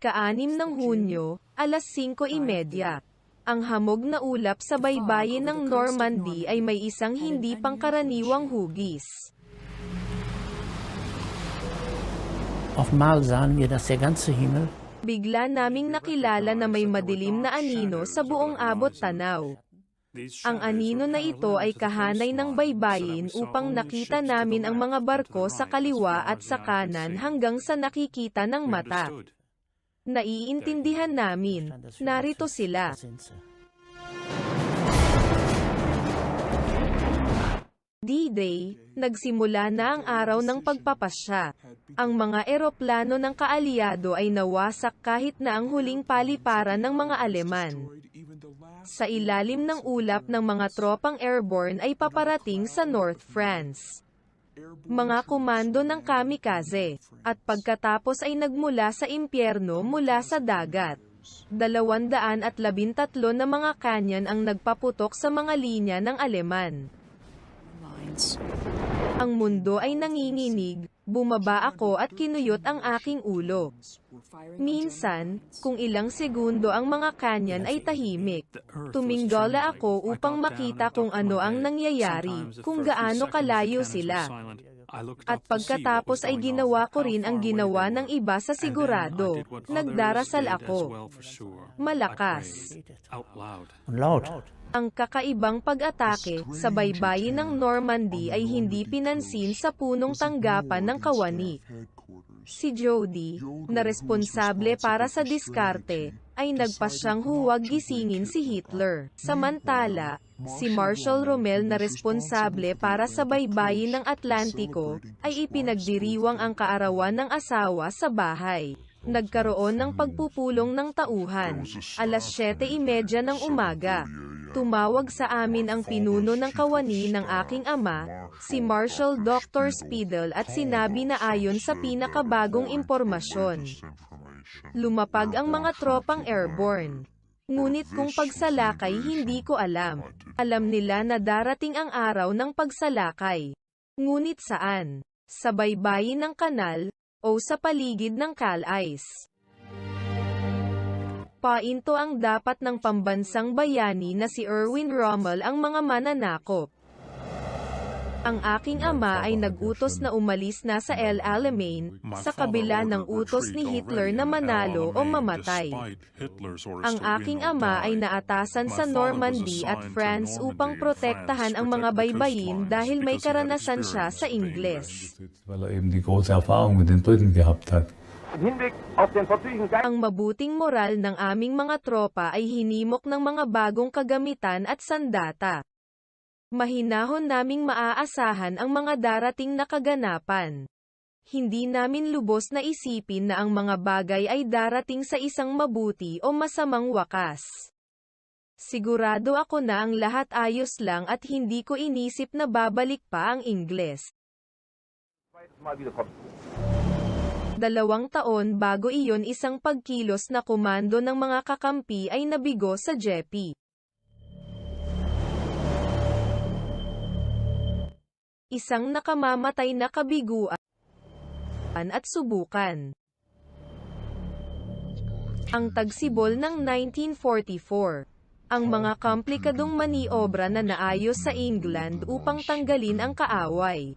Ika-anim ng Hunyo, alas 5.30. Ang hamog na ulap sa baybayin ng Normandy ay may isang hindi pangkaraniwang hugis. Auf einmal sahen wir, dass der ganze Himmel Bigla naming nakilala na may madilim na anino sa buong abot tanaw. Ang anino na ito ay kahanay ng baybayin upang nakita namin ang mga barko sa kaliwa at sa kanan hanggang sa nakikita ng mata. Naiintindihan namin, narito sila. D-Day, nagsimula na ang araw ng pagpapasya. Ang mga eroplano ng kaalyado ay nawasak kahit na ang huling paliparan ng mga Aleman. Sa ilalim ng ulap ng mga tropang airborne ay paparating sa North France. Mga komando ng kamikaze, at pagkatapos ay nagmula sa impyerno mula sa dagat. Dalawandaan at labintatlo na mga kanyan ang nagpaputok sa mga linya ng Aleman. Ang mundo ay nanginginig, bumaba ako at kinuyot ang aking ulo. Minsan, kung ilang segundo ang mga kanyan ay tahimik. Tuminggala ako upang makita kung ano ang nangyayari, kung gaano kalayo sila. At pagkatapos ay ginawa ko rin ang ginawa ng iba sa sigurado. Nagdarasal ako. Malakas. Laut. Ang kakaibang pag-atake sa baybayin ng Normandy ay hindi pinansin sa punong tanggapan ng kawani. Si Jody, na responsable para sa diskarte, ay nagpasyang huwag gisingin si Hitler. Samantala, si Marshal Rommel na responsable para sa baybayin ng Atlantiko, ay ipinagdiriwang ang kaarawan ng asawa sa bahay. Nagkaroon ng pagpupulong ng tauhan. Alas 7.30 ng umaga. Tumawag sa amin ang pinuno ng kawani ng aking ama, si Marshal Dr. Speedle at sinabi na ayon sa pinakabagong impormasyon. Lumapag ang mga tropang airborne. Ngunit kung pagsalakay hindi ko alam. Alam nila na darating ang araw ng pagsalakay. Ngunit saan? Sa baybayin ng kanal, o sa paligid ng Calais. Painto ang dapat ng pambansang bayani na si Erwin Rommel ang mga mananakop. Ang aking ama ay nag-utos na umalis na sa El Alamein, sa kabila ng utos ni Hitler na manalo o mamatay. Ang aking ama ay naatasan sa Normandy at France upang protektahan ang mga baybayin dahil may karanasan siya sa Ingles. Weil er eben die große Erfahrung mit den Briten gehabt hat. Im Hinblick auf den verzüglichen Geist Ang mabuting moral ng aming mga tropa ay hinimok ng mga bagong kagamitan at sandata. Mahinahon naming maaasahan ang mga darating na kaganapan. Hindi namin lubos na isipin na ang mga bagay ay darating sa isang mabuti o masamang wakas. Sigurado ako na ang lahat ayos lang at hindi ko inisip na babalik pa ang Ingles. Dalawang taon bago iyon isang pagkilos na komando ng mga kakampi ay nabigo sa Jepi. Isang nakamamatay na kabiguan at subukan. Ang tagsibol ng 1944. Ang mga komplikadong maniobra na naayos sa England upang tanggalin ang kaaway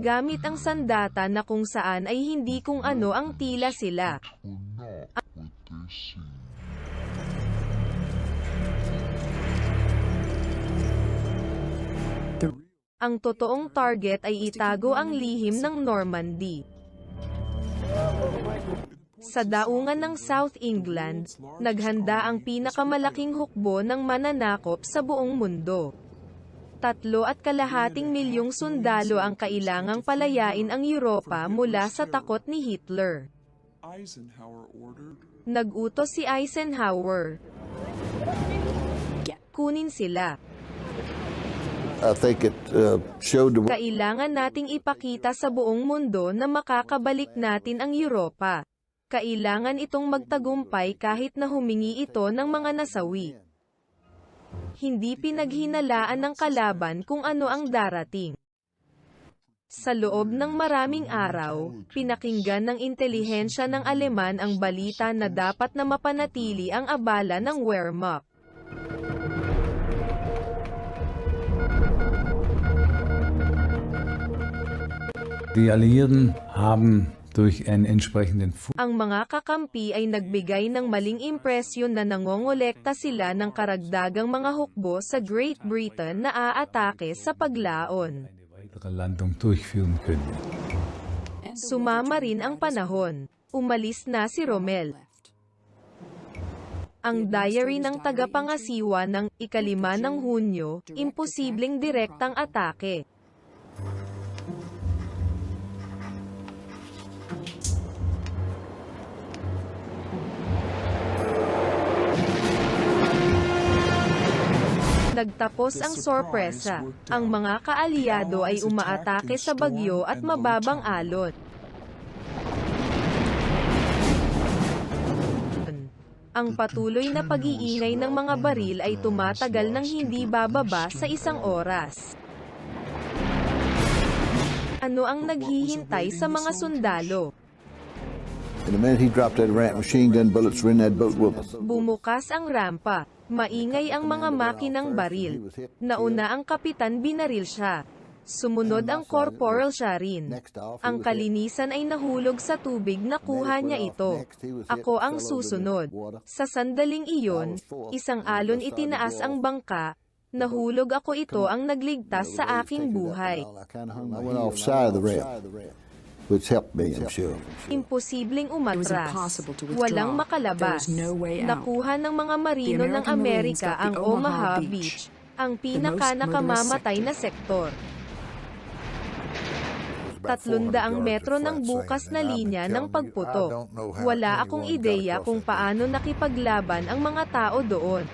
gamit ang sandata na kung saan ay hindi kung ano ang tila sila. Ang totoong target ay itago ang lihim ng Normandy. Sa daungan ng South England, naghanda ang pinakamalaking hukbo ng mananakop sa buong mundo. Tatlo at kalahating milyong sundalo ang kailangang palayain ang Europa mula sa takot ni Hitler. Nag-utos si Eisenhower. Kunin sila. I think it uh, showed the Kailangan nating ipakita sa buong mundo na makakabalik natin ang Europa. Kailangan itong magtagumpay kahit na humingi ito ng mga nasawi. Hindi pinaghinalaan ng kalaban kung ano ang darating. Sa loob ng maraming araw, pinakinggan ng intelihensya ng Aleman ang balita na dapat na mapanatili ang abala ng Wehrmacht. Die Alliierten haben durch einen entsprechenden Ang mga kakampi ay nagbigay ng maling impresyon na nangongolekta sila ng karagdagang mga hukbo sa Great Britain na aatake sa paglaon. Sumama rin ang panahon. Umalis na si Rommel. Ang diary ng tagapangasiwa ng ikalima ng Hunyo, imposibleng direktang atake. Nagtapos ang sorpresa. Ang mga kaalyado ay umaatake sa bagyo at mababang alon. Ang patuloy na pag-iingay ng mga baril ay tumatagal ng hindi bababa sa isang oras. Ano ang naghihintay sa mga sundalo? In a minute, he dropped that ramp. Machine gun bullets were in that boat with him. Bumukas ang rampa. Maingay ang mga makinang baril. Nauna ang kapitan binaril siya. Sumunod ang corporal siya rin. Ang kalinisan ay nahulog sa tubig na kuha niya ito. Ako ang susunod. Sa sandaling iyon, isang alon itinaas ang bangka, nahulog ako ito ang nagligtas sa aking buhay. Which helped me, I'm sure. Imposibleng umatras. Walang makalabas. Nakuha ng mga marino ng Amerika ang Omaha Beach, ang most pinaka nakamamatay na sektor. 300 metro ng bukas na linya ng pagputok. Wala akong ideya kung paano nakipaglaban ang mga tao doon.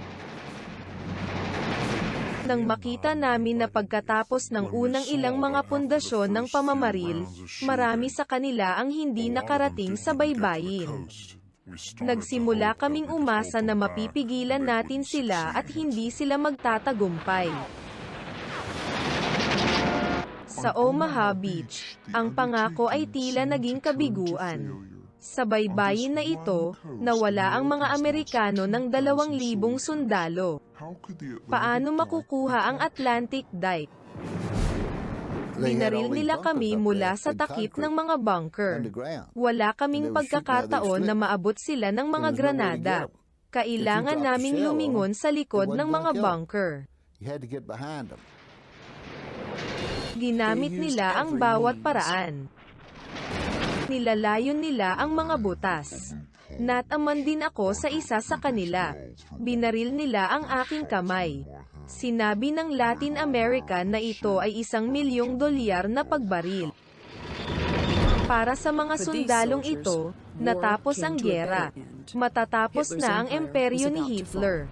Nang makita namin na pagkatapos ng unang ilang mga pundasyon ng pamamaril, marami sa kanila ang hindi nakarating sa baybayin. Nagsimula kaming umasa na mapipigilan natin sila at hindi sila magtatagumpay. Sa Omaha Beach, ang pangako ay tila naging kabiguan. Sa baybayin na ito, nawala ang mga Amerikano ng 2,000 sundalo. Paano makukuha ang Atlantic Dike? Binaril nila kami mula sa takip ng mga bunker. Wala kaming pagkakataon na maabot sila ng mga granada. Kailangan naming lumingon sa likod ng mga bunker. Ginamit nila ang bawat paraan. Nilalayon nila ang mga butas. Nataman din ako sa isa sa kanila. Binaril nila ang aking kamay. Sinabi ng Latin American na ito ay isang milyong dolyar na pagbaril. Para sa mga sundalong ito, natapos ang gyera. Matatapos na ang imperyo ni Hitler.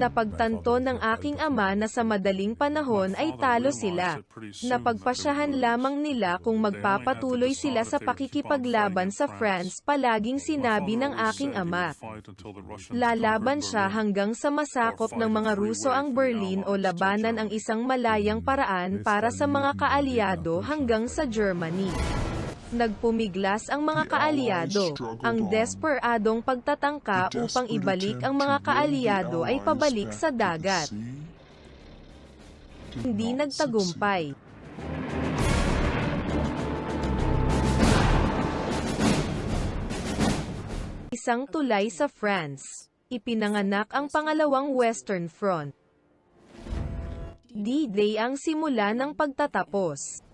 Napagtanto ng aking ama na sa madaling panahon ay talo sila. Napagpasyahan lamang nila kung magpapatuloy sila sa pakikipaglaban sa France palaging sinabi ng aking ama. Lalaban siya hanggang sa masakop ng mga Ruso ang Berlin o labanan ang isang malayang paraan para sa mga kaalyado hanggang sa Germany. Nagpumiglas ang mga kaalyado. Ang desperadong pagtatangka upang ibalik ang mga kaalyado ay pabalik sa dagat. Hindi nagtagumpay. Isang tulay sa France. Ipinanganak ang pangalawang Western Front. D-Day ang simula ng pagtatapos.